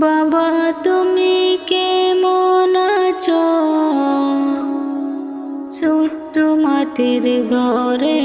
বাবা, তুমি কেমন আছো? ছোট্ট মাটির ঘরে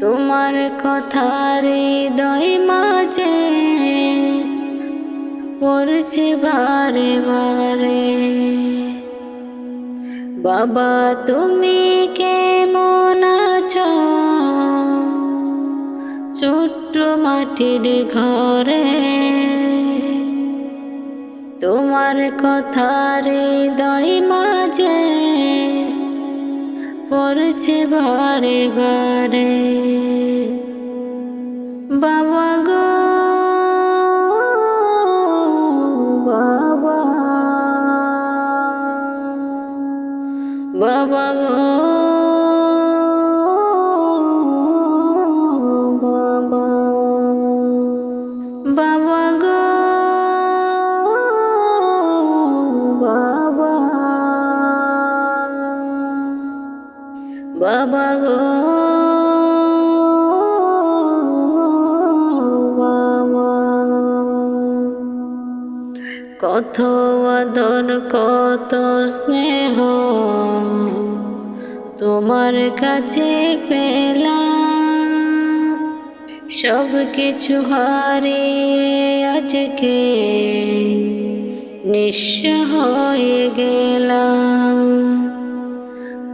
তোমার কথা হৃদয় মাঝে পড়ছে বারে বারে। বাবা, তুমি কেমন আছো? ছোট্ট মাটির ঘরে। তোমার কথা হৃদয় মাঝে পড়ছে বারে বারে। বাবা গো বাবা। বাবা বাবা গো। কত আদর, কত স্নেহ তোমার কাছে পেলাম। সব কিছু হারিয়ে আজকে নিঃস্ব হয়ে গেলাম।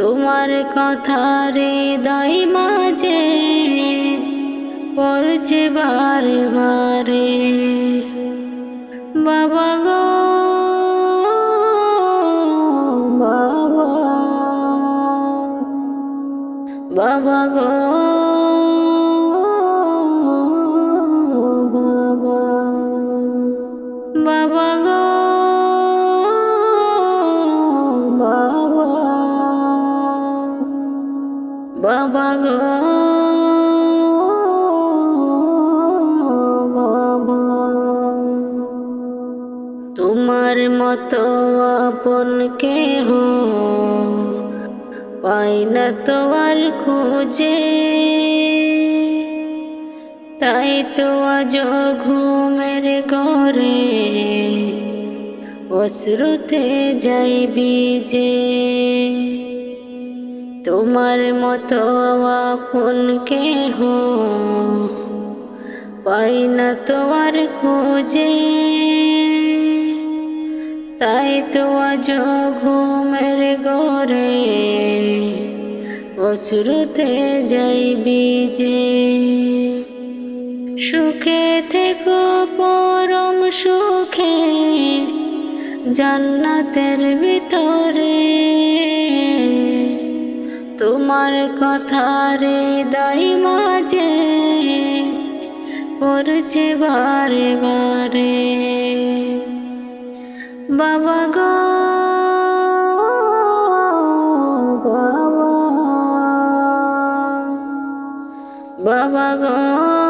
তোমার কথা হৃদয় মাঝে পড়ছে বারে বারে। বাবা গো বাবা বাবা গো। বাবা তোমার মতো আপন কেহ পাই না তোমার খোঁজে। তাই তো আজ ঘুমের ঘরে অশ্রুতে যাইবি যে তোমার মতো আপন কেহ পাই না তোমার খোঁজে। তাই তো আজ ঘুমের গরে অচুরতে যাইবি যে সুখে থেকো পরম সুখে, জান্নাতের ভিতরে তোমার কথা দাই মাঝে পড়ছে বারে বারে। বাবা গো বাবা বাবা গো।